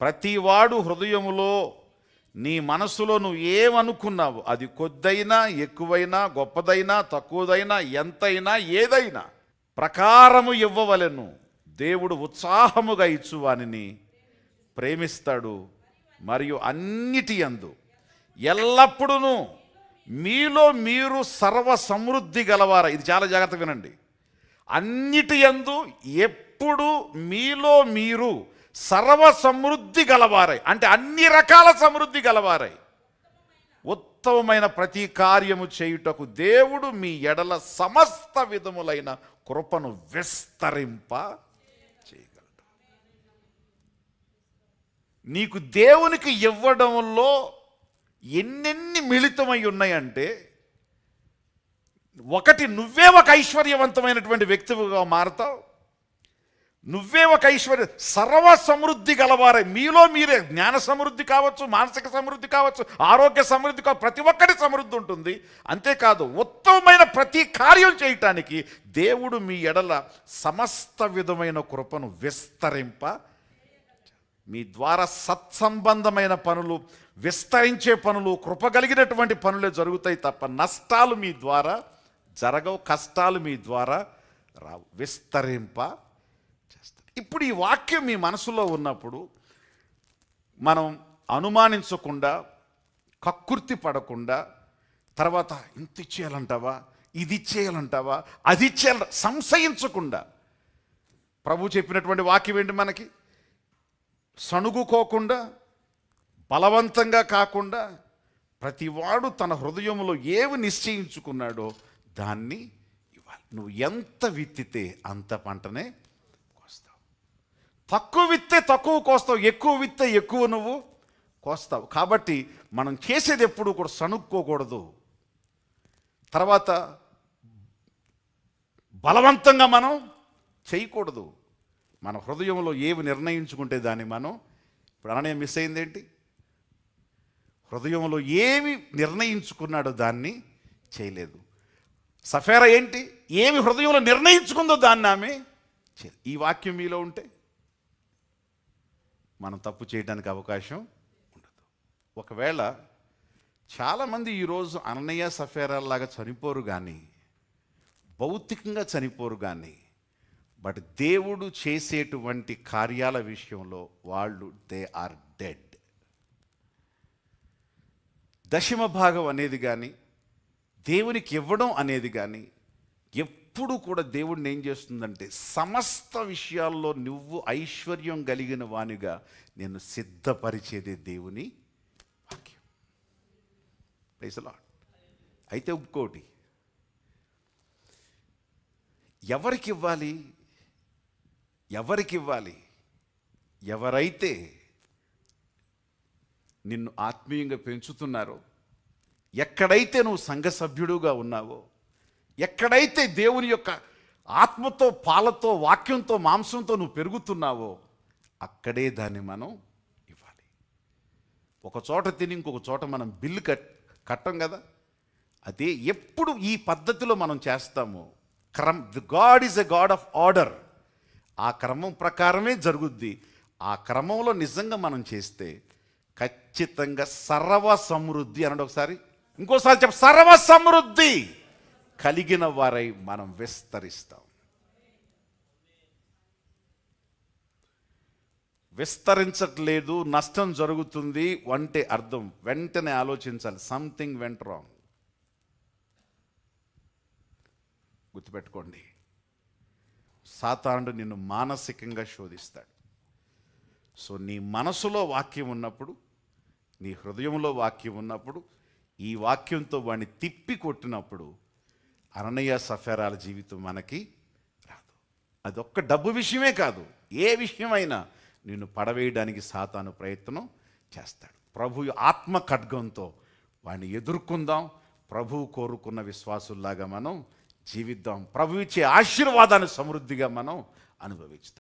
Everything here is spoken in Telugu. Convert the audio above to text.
ప్రతివాడు హృదయములో నీ మనసులో నువ్వు ఏమనుకున్నావు అది కొద్దైనా ఎక్కువైనా గొప్పదైనా తక్కువదైనా ఎంతైనా ఏదైనా ప్రకారము ఇవ్వవలెను. దేవుడు ఉత్సాహముగా ఇచ్చువానిని ప్రేమిస్తాడు మరియు అన్నిటి యందు. ఎల్లప్పుడూ మీలో మీరు సర్వ సమృద్ధి గలవార? ఇది చాలా జాగ్రత్త వినండి. అన్నిటి యందు ఎప్పుడు మీలో మీరు సర్వ సమృద్ధి గలవారై. అంటే అన్ని రకాల సమృద్ధి గలవారై. ఉత్తమమైన ప్రతి కార్యము చేయుటకు దేవుడు మీ ఎడల సమస్త విధములైన కృపను విస్తరింప చేయగలడు. నీకు దేవునికి ఇవ్వడంలో ఎన్నెన్ని మిళితమై ఉన్నాయంటే ఒకటి నువ్వే ఒక ఐశ్వర్యవంతమైనటువంటి వ్యక్తిగా మారతావు నువ్వే ఒక ఐశ్వర్య సర్వ సమృద్ధి గలవారే. మీలో మీరే. జ్ఞాన సమృద్ధి కావచ్చు మానసిక సమృద్ధి కావచ్చు ఆరోగ్య సమృద్ధి కావచ్చు ప్రతి ఒక్కటి సమృద్ధి ఉంటుంది. అంతేకాదు ఉత్తమమైన ప్రతి కార్యం చేయటానికి దేవుడు మీ ఎడల సమస్త విధమైన కృపను విస్తరింప మీ ద్వారా సత్సంబంధమైన పనులు విస్తరించే పనులు కృప కలిగినటువంటి పనులే జరుగుతాయి తప్ప నష్టాలు మీ ద్వారా జరగవు కష్టాలు మీ ద్వారా రావు. విస్తరింప చేస్తారు ఇప్పుడు ఈ వాక్యం మీ మనసులో ఉన్నప్పుడు మనం అనుమానించకుండా కక్కుర్తి పడకుండా తర్వాత ఇంత ఇచ్చేయాలంటావా ఇది చేయాలంటావా అది చేయాల సంశయించకుండా. ప్రభు చెప్పినటువంటి వాక్యం ఏంటి మనకి? సణుగుకోకుండా బలవంతంగా కాకుండా ప్రతివాడు తన హృదయంలో ఏవి నిశ్చయించుకున్నాడో దాన్ని ఇవ్వాలి. నువ్వు ఎంత విత్తితే అంత పంటనే తక్కువ విత్తే తక్కువ కోస్తావు ఎక్కువ విత్తే ఎక్కువ నువ్వు కోస్తావు. కాబట్టి మనం చేసేది ఎప్పుడు కూడా సణుక్కోకూడదు. తర్వాత బలవంతంగా మనం చేయకూడదు. మన హృదయంలో ఏవి నిర్ణయించుకుంటే దాన్ని మనం ఇప్పుడు అననే మిస్ అయిందేంటి? హృదయంలో ఏమి నిర్ణయించుకున్నాడో దాన్ని చేయలేదు. సఫేరా ఏంటి? ఏమి హృదయంలో నిర్ణయించుకుందో దాన్ని ఆమె చే- ఈ వాక్యం మీలో ఉంటే మనం తప్పు చేయడానికి అవకాశం ఉండదు. ఒకవేళ చాలామంది ఈరోజు అననయ్య సఫేరాల్లాగా చనిపోరు కానీ భౌతికంగా చనిపోరు కానీ బట్ దేవుడు చేసేటువంటి కార్యాల విషయంలో వాళ్ళు దే ఆర్ డెడ్. దశమ భాగం అనేది కానీ దేవునికి ఇవ్వడం అనేది కానీ ఎప్పుడు కూడా దేవుడిని ఏం చేస్తుందంటే సమస్త విషయాల్లో నువ్వు ఐశ్వర్యం కలిగిన వానిగా నేను సిద్ధపరిచేదే దేవుని వాక్యం. Praise అయితే ఇంకోటి ఎవరికి ఇవ్వాలి? ఎవరికి ఇవ్వాలి? ఎవరైతే నిన్ను ఆత్మీయంగా పెంచుతున్నారో ఎక్కడైతే నువ్వు సంఘ సభ్యుడుగా ఉన్నావో ఎక్కడైతే దేవుని యొక్క ఆత్మతో పాలతో వాక్యంతో మాంసంతో నువ్వు పెరుగుతున్నావో అక్కడే దాన్ని మనం ఇవ్వాలి. ఒక చోట తిని ఇంకొక చోట మనం బిల్లు కట్ కట్టం కదా? అదే ఎప్పుడు ఈ పద్ధతిలో మనం చేస్తామో క్రమ్ the God is a God of order. ఆ క్రమం ప్రకారమే జరుగుద్ది. ఆ క్రమంలో నిజంగా మనం చేస్తే ఖచ్చితంగా సర్వ సమృద్ధి అనండి ఒకసారి. ఇంకోసారి చెప్ప సర్వ సమృద్ధి కలిగిన వారై మనం విస్తరిస్తాం. విస్తరించట్లేదు నష్టం జరుగుతుంది అంటే అర్థం. వెంటనే ఆలోచించాలి సంథింగ్ వెంట రాంగ్ గుర్తుపెట్టుకోండి సాతానుడు నిన్ను మానసికంగా శోధిస్తాడు. సో నీ మనసులో వాక్యం ఉన్నప్పుడు నీ హృదయంలో వాక్యం ఉన్నప్పుడు ఈ వాక్యంతో వాడిని తిప్పి కొట్టినప్పుడు అననయ్య సఫేరాల జీవితం మనకి రాదు. అదొక్క డబ్బు విషయమే కాదు. ఏ విషయమైనా నిన్ను పడవేయడానికి సాతాను ప్రయత్నం చేస్తాడు. ప్రభు ఆత్మ ఖడ్గంతో వాడిని ఎదుర్కొందాం. ప్రభువు కోరుకున్న విశ్వాసుల్లాగా మనం జీవిద్దాం. ప్రభు ఇచ్చే ఆశీర్వాదాన్ని సమృద్ధిగా మనం అనుభవిస్తాం.